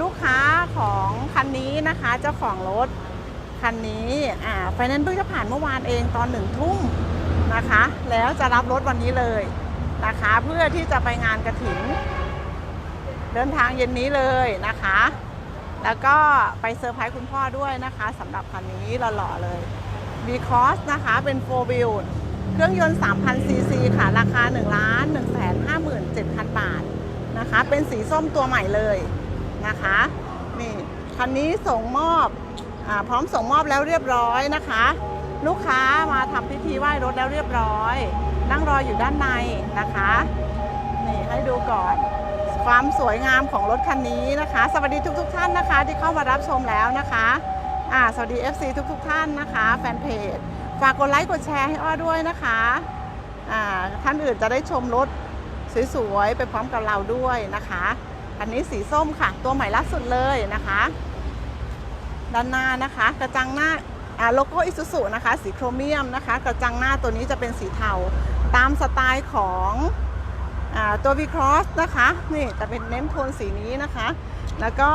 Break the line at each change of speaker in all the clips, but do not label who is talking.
ลูกค้าของคันนี้นะคะ เจ้าของรถคันนี้อ่าไฟแนนซ์เพิ่งจะผ่านเมื่อวานเองตอนหนึ่งทุ่มนะคะ แล้วจะรับรถวันนี้เลยนะคะ เพื่อที่จะไปงานกระถิ่นเดินทางเย็นนี้เลยนะคะ แล้วก็ไปเซอร์ไพรส์คุณพ่อด้วยนะคะสำหรับคันนี้หล่อๆเลย b c o s นะคะเป็น4 wheel เครื่องยนต์ 3,000 ซีซี ค่ะ ราคา 1 1 5 7 0 0 0 บาทนะคะ เป็นสีส้มตัวใหม่เลย นะคะนี่คันนี้ส่งมอบอพร้อมส่งมอบแล้วเรียบร้อยนะคะ ลูกค้ามาทำพิธีไหว้รถแล้วเรียบร้อย นั่งรออยู่ด้านในนะคะนี่ให้ดูก่อน ความสวยงามของรถคันนี้นะคะ สวัสดีทุกๆท่านนะคะ ที่เข้ามารับชมแล้วนะคะอ่าสวัสดี FC ทุกๆท่านนะคะแฟนเพจฝากกดไลค์กดแชร์ให้อ้อด้วยนะคะอ่าท่านอื่นจะได้ชมรถสวยๆไปพร้อมกับเราด้วยนะคะ คันนี้สีส้มค่ะ ตัวใหม่ล่าสุดเลยนะคะ ด้านหน้านะคะ กระจังหน้าโลโก้อิซูซุนะคะ สีโครเมียมนะคะ กระจังหน้าตัวนี้จะเป็นสีเทา ตามสไตล์ของอตัว V Cross นะคะนี่จะเป็นเน้นโทนสีนี้นะคะ แล้วก็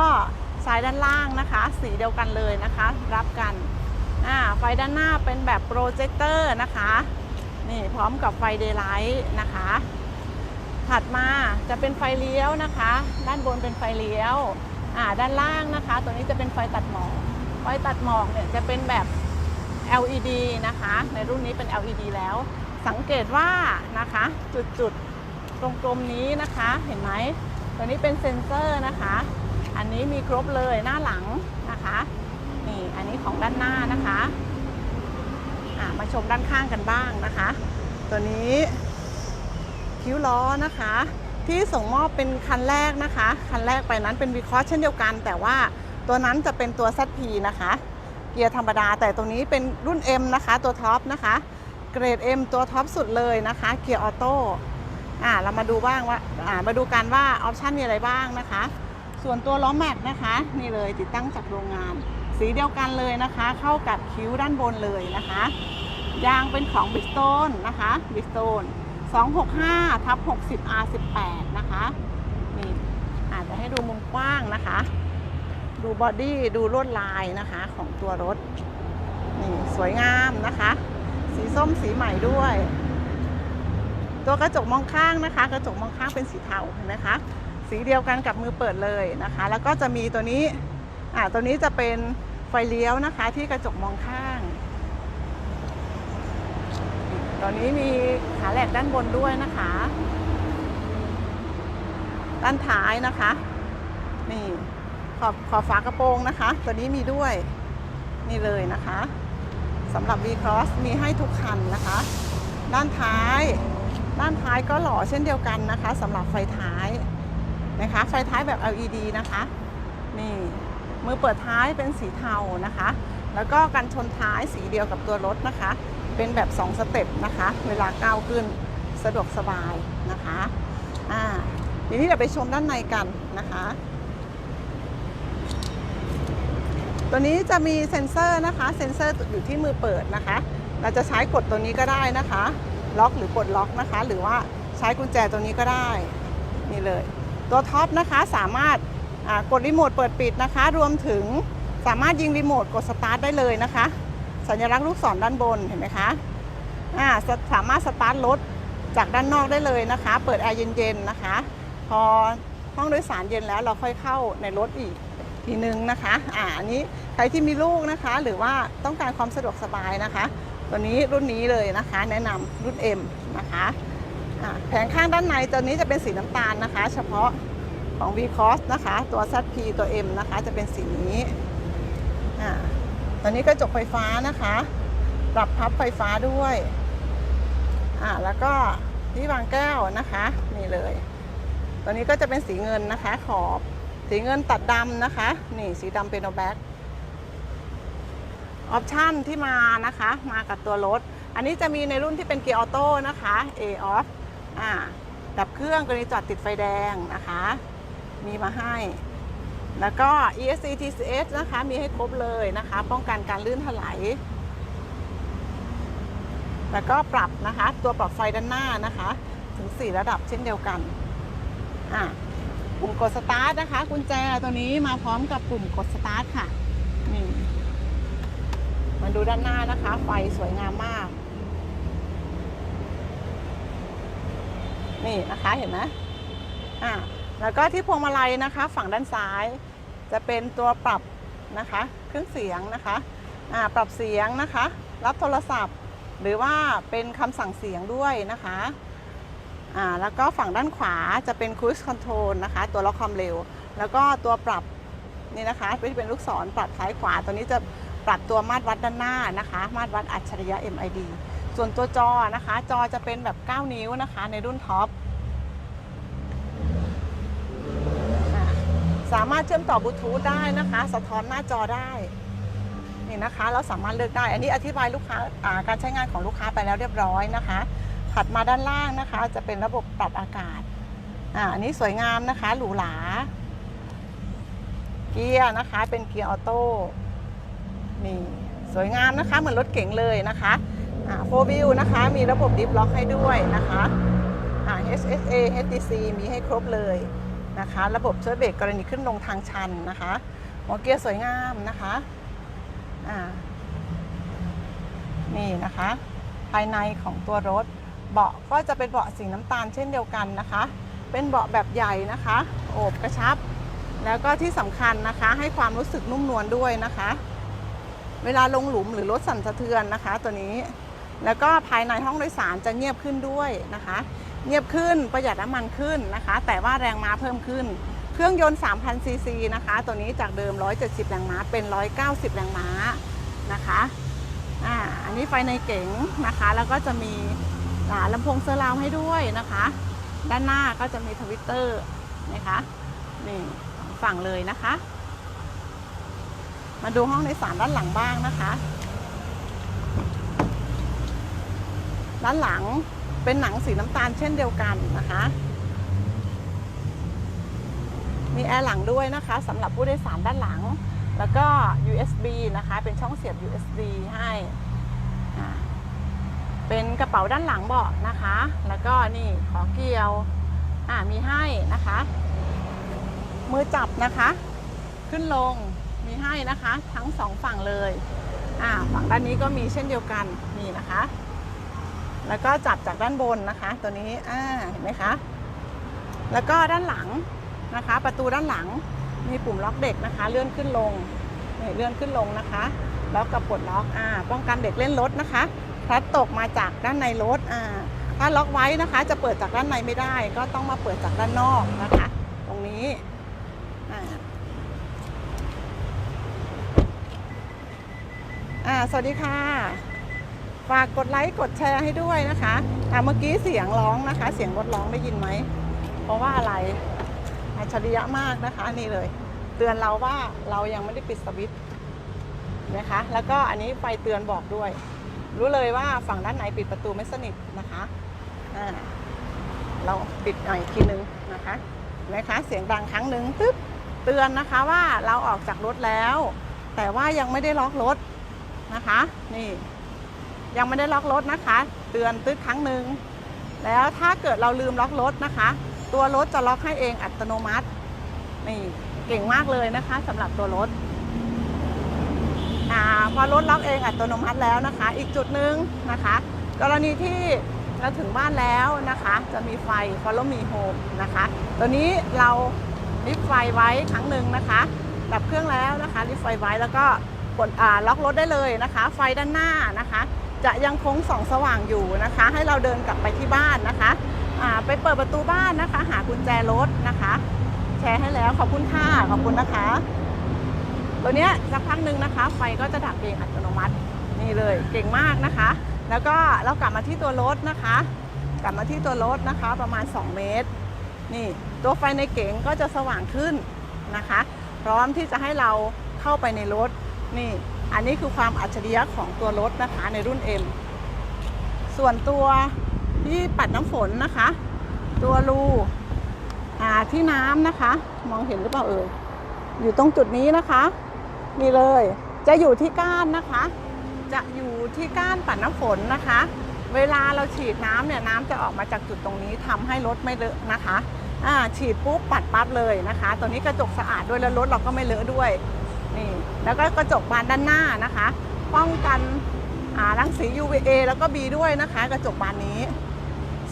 สายด้านล่างนะคะ สีเดียวกันเลยนะคะ รับกันไฟด้านหน้าเป็นแบบโปรเจคเตอร์นะคะ นี่พร้อมกับไฟเดย์ไลท์นะคะ ถัดมาจะเป็นไฟเลี้ยวนะคะ ด้านบนเป็นไฟเลี้ยวอ่าด้านล่างนะคะ ตัวนี้จะเป็นไฟตัดหมอกไฟตัดหมอกเนี่ยจะเป็นแบบ LED นะคะ ในรุ่นนี้เป็น LED แล้ว สังเกตว่านะคะ จุดๆตรงกลมนี้นะคะ เห็นไหมตัวนี้เป็นเซ็นเซอร์นะคะ อันนี้มีครบเลยหน้าหลังนะคะนี่อันนี้ของด้านหน้านะคะะมาชมด้านข้างกันบ้างนะคะ ตัวนี้ คิ้วล้อนะคะ ที่ส่งมอบเป็นคันแรกนะคะ คันแรกไปนั้นเป็นวีคอสเช่นเดียวกัน แต่ว่าตัวนั้นจะเป็นตัว ZP นะคะ เกียร์ธรรมดา แต่ตรงนี้เป็นรุ่น M นะคะ ตัวท็อปนะคะ เกรด M ตัวท็อปสุดเลยนะคะ เกียร์ออโต้อ่าเรามาดูบ้างว่าอ่ามาดูกันว่าออปชันมีอะไรบ้างนะคะ ส่วนตัวล้อแม็กนะคะ นี่เลยติดตั้งจากโรงงาน สีเดียวกันเลยนะคะ เข้ากับคิ้วด้านบนเลยนะคะยางเป็นของบิสโตนนะคะบิสโตน 265ทับ60 R18 นะคะนี่อาจจะให้ดูมุมกว้างนะคะ ดูบอดี้ดูลวดลายนะคะของตัวรถนี่สวยงามนะคะ สีส้มสีใหม่ด้วย ตัวกระจกมองข้างนะคะ กระจกมองข้างเป็นสีเทาเห็นไหมคะสีเดียวกันกับมือเปิดเลยนะคะ แล้วก็จะมีตัวนี้อ่าตัวนี้จะเป็นไฟเลี้ยวนะคะ ที่กระจกมองข้าง ตอนนี้มีขาแหลกด้านบนด้วยนะคะ ด้านท้ายนะคะ นี่ขอบขอบฝากระโปรงนะคะ ตัวนี้มีด้วย นี่เลยนะคะสำหรับ V Cross มีให้ทุกคันนะคะ ด้านท้าย ด้านท้ายก็หล่อเช่นเดียวกันนะคะสำหรับไฟท้ายนะคะ ไฟท้ายแบบ LED นะคะ นี่มือเปิดท้ายเป็นสีเทานะคะ แล้วก็กันชนท้ายสีเดียวกับตัวรถนะคะ เป็นแบบ 2 สเต็ปนะคะ เวลาก้าวขึ้นสะดวกสบายนะคะอ่าทีนี้เราไปชมด้านในกันนะคะ ตัวนี้จะมีเซ็นเซอร์นะคะ เซ็นเซอร์อยู่ที่มือเปิดนะคะ เราจะใช้กดตัวนี้ก็ได้นะคะ ล็อกหรือกดล็อกนะคะ หรือว่าใช้กุญแจตัวนี้ก็ได้ นี่เลย ตัวท็อปนะคะสามารถกดรีโมทเปิดปิดนะคะ รวมถึงสามารถยิงรีโมทกดสตาร์ทได้เลยนะคะ สัญลักษณ์ลูกศรด้านบนเห็นไหมคะอ่าสามารถสตาร์ทรถจากด้านนอกได้เลยนะคะ เปิดแอร์เย็นๆนะคะ พอห้องโดยสารเย็นแล้วเราค่อยเข้าในรถอีกทีนึงนะคะอ่าอันนี้ใครที่มีลูกนะคะ หรือว่าต้องการความสะดวกสบายนะคะตัวนี้รุ่นนี้เลยนะคะ แนะนำรุ่น M นะคะอ่าแผงข้างด้านในตัวนี้จะเป็นสีน้ำตาลนะคะ เฉพาะของ V Cross นะคะ ตัว ZP ตัว M นะคะ จะเป็นสีนี้อ่า ตอนนี้กระจกไฟฟ้านะคะ ปรับพับไฟฟ้าด้วย อ่าแล้วก็ที่วางแก้วนะคะ นี่เลยตัวนี้ก็จะเป็นสีเงินนะคะ ขอบสีเงินตัดดำนะคะ นี่สีดำเป็นโนแบ็กออปชันที่มานะคะ มากับตัวรถ อันนี้จะมีในรุ่นที่เป็นเกียร์ออโต้นะคะ A off อ่าดับเครื่องกรณีจอดติดไฟแดงนะคะ มีมาให้ แล้วก็ ESC TCS นะคะ มีให้ครบเลยนะคะ ป้องกันการลื่นถลายแล้วก็ปรับนะคะ ตัวปรับไฟด้านหน้านะคะ ถึง 4 ระดับเช่นเดียวกันอะปุ่มกดสตาร์ทนะคะ กุญแจตัวนี้มาพร้อมกับปุ่มกดสตาร์ทค่ะนี่มาดูด้านหน้านะคะ ไฟสวยงามมาก นี่นะคะเห็นไหมอ่าแล้วก็ที่พวงมาลัยนะคะ ฝั่งด้านซ้าย จะเป็นตัวปรับนะคะเครื่องเสียงนะคะปรับเสียงนะคะ รับโทรศัพท์ หรือว่าเป็นคำสั่งเสียงด้วยนะคะแล้วก็ฝั่งด้านขวาจะเป็น cruise control นะคะ ตัวล็อกความเร็ว แล้วก็ตัวปรับนี่นะคะที่เป็นลูกศรปรับซ้ายขวา ตัวนี้จะปรับตัวมาตรวัดด้านหน้านะคะ มาตรวัดอัจฉริยะ MID ส่วนตัวจอนะคะ จอจะเป็นแบบ 9 นิ้วนะคะ ในรุ่นท็อป อ่า สามารถเชื่อมต่อบลูทูธได้นะคะ สะท้อนหน้าจอได้นี่นะคะเราสามารถเลือกได้ อันนี้อธิบายลูกค้าาการใช้งานของลูกค้าไปแล้วเรียบร้อยนะคะ ถัดมาด้านล่างนะคะ จะเป็นระบบปรับอากาศอ่าอันนี้สวยงามนะคะหรูหราเกียร์นะคะเป็นเกียร์ออโต้นี่สวยงามนะคะ เหมือนรถเก๋งเลยนะคะอ่าโฟวิวนะคะมีระบบดิฟล็อกให้ด้วยนะคะอ่า HSA HTC มีให้ครบเลย นะคะ ระบบช่วยเบรกกรณีขึ้นลงทางชันนะคะหัวเกียร์สวยงามนะคะนี่นะคะ ภายในของตัวรถ เบาะก็จะเป็นเบาะสีน้ำตาลเช่นเดียวกันนะคะ เป็นเบาะแบบใหญ่นะคะ โอบกระชับ แล้วก็ที่สำคัญนะคะ ให้ความรู้สึกนุ่มนวลด้วยนะคะ เวลาลงหลุมหรือรถสั่นสะเทือนนะคะ ตัวนี้ แล้วก็ภายในห้องโดยสารจะเงียบขึ้นด้วยนะคะ เงียบขึ้นประหยัดน้ำมันขึ้นนะคะ แต่ว่าแรงม้าเพิ่มขึ้น เครื่องยนต์ 3,000 ซีซีนะคะ ตัวนี้จากเดิม 170 แรงม้าเป็น 190 แรงม้านะคะอ่าอันนี้ไฟในเก๋งนะคะ แล้วก็จะมีลำโพงเซอร์ราวให้ด้วยนะคะ ด้านหน้าก็จะมีทวิตเตอร์นะคะนี่ฝั่งเลยนะคะ มาดูห้องโดยสารด้านหลังบ้างนะคะ ด้านหลัง เป็นหนังสีน้ำตาลเช่นเดียวกันนะคะ มีแอร์หลังด้วยนะคะสำหรับผู้โดยสารด้านหลัง แล้วก็ USB นะคะ เป็นช่องเสียบ USB ให้เป็นกระเป๋าด้านหลังเบาะนะคะ แล้วก็นี่ขอเกี่ยวอ่ามีให้นะคะ มือจับนะคะ ขึ้นลงมีให้นะคะ ทั้งสองฝั่งเลยอ่าฝั่งด้านนี้ก็มีเช่นเดียวกันนี่นะคะ แล้วก็จับจากด้านบนนะคะ ตัวนี้อ่าเห็นไหมคะ แล้วก็ด้านหลังนะคะ ประตูด้านหลังมีปุ่มล็อกเด็กนะคะ เลื่อนขึ้นลงเลื่อนขึ้นลงนะคะล็อกกับปลดล็อกอ่าป้องกันเด็กเล่นรถนะคะพลัดตกมาจากด้านในรถอ่าถ้าล็อกไว้นะคะ จะเปิดจากด้านในไม่ได้ ก็ต้องมาเปิดจากด้านนอกนะคะ ตรงนี้อ่าสวัสดีค่ะ ฝากกดไลค์กดแชร์ให้ด้วยนะคะอะเมื่อกี้เสียงร้องนะคะ เสียงรถร้องได้ยินไหม เพราะว่าอะไรอัจฉริยะมากนะคะนี่เลย เตือนเราว่าเรายังไม่ได้ปิดสวิตช์นะคะ แล้วก็อันนี้ไฟเตือนบอกด้วย รู้เลยว่าฝั่งด้านไหนปิดประตูไม่สนิทนะคะอ่าเราปิดหน่อยอีกทีนึงนะคะเห็นไหมคะ เสียงดังครั้งหนึ่งตึ๊บเตือนนะคะว่าเราออกจากรถแล้ว แต่ว่ายังไม่ได้ล็อกรถนะคะ นี่ ยังไม่ได้ล็อกรถนะคะ เตือนตึ๊ดครั้งหนึ่งแล้วถ้าเกิดเราลืมล็อกรถนะคะ ตัวรถจะล็อกให้เองอัตโนมัตินี่เก่งมากเลยนะคะสำหรับตัวรถอาพอรถล็อกเองอัตโนมัติแล้วนะคะ อีกจุดหนึ่งนะคะ กรณีที่เราถึงบ้านแล้วนะคะ จะมีไฟ Follow Me Home นะคะ ตัวนี้เราลิฟไฟไว้ครั้งหนึ่งนะคะ ดับเครื่องแล้วนะคะลิฟไฟไว้แล้วก็กดล็อกรถได้เลยนะคะ ไฟด้านหน้านะคะ จะยังคงส่องสว่างอยู่นะคะ ให้เราเดินกลับไปที่บ้านนะคะไปเปิดประตูบ้านนะคะ หากุญแจรถนะคะ แชร์ให้แล้วขอบคุณค่ะขอบคุณนะคะ ตัวเนี้ยสักพักหนึ่งนะคะไฟก็จะดับเองอัตโนมัตินี่เลยเก่งมากนะคะ แล้วก็เรากลับมาที่ตัวรถนะคะ กลับมาที่ตัวรถนะคะ ประมาณ 2 เมตร นี่ตัวไฟในเก๋งก็จะสว่างขึ้นนะคะ พร้อมที่จะให้เราเข้าไปในรถนี่ อันนี้คือความอัจฉริยะของตัวรถนะคะในรุ่น M ส่วนตัวที่ปัดน้ำฝนนะคะ ตัวรูอ่าที่น้ำนะคะ มองเห็นหรือเปล่าเอ่ยอยู่ตรงจุดนี้นะคะนี่เลยจะอยู่ที่ก้านนะคะ จะอยู่ที่ก้านปัดน้ำฝนนะคะ เวลาเราฉีดน้ำเนี่ยน้ำจะออกมาจากจุดตรงนี้ทำให้รถไม่เลอะนะคะอ่าฉีดปุ๊บปัดปั๊บเลยนะคะ ตัวนี้กระจกสะอาดด้วยแล้วรถเราก็ไม่เลอะด้วย แล้วก็กระจกบานด้านหน้านะคะ ป้องกันรังสี UVA แล้วก็ B ด้วยนะคะ กระจกบานนี้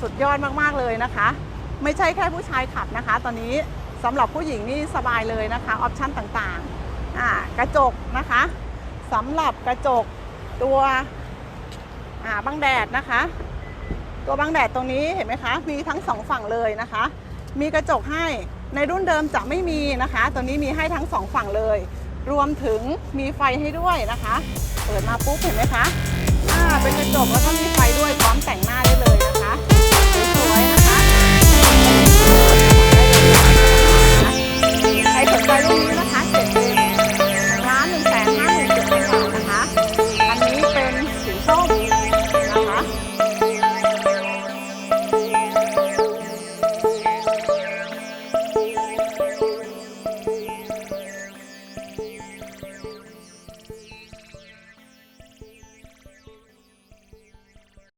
สุดยอดมากๆเลยนะคะ ไม่ใช่แค่ผู้ชายขับนะคะ ตอนนี้สำหรับผู้หญิงนี่สบายเลยนะคะออปชั่นต่างๆกระจกนะคะสำหรับกระจกตัวบังแดดนะคะ ตัวบังแดดตรงนี้เห็นไหมคะ มีทั้งสองฝั่งเลยนะคะ มีกระจกให้ในรุ่นเดิมจะไม่มีนะคะ ตัวนี้มีให้ทั้งสองฝั่งเลย รวมถึงมีไฟให้ด้วยนะคะ เปิดมาปุ๊บเห็นไหมคะอ่าเป็นกระจกแล้วก็มีไฟด้วยพร้อมแต่งหน้าได้เลยนะคะสวยๆนะคะใครสนใจรุ่นนี้นะคะเสร็จ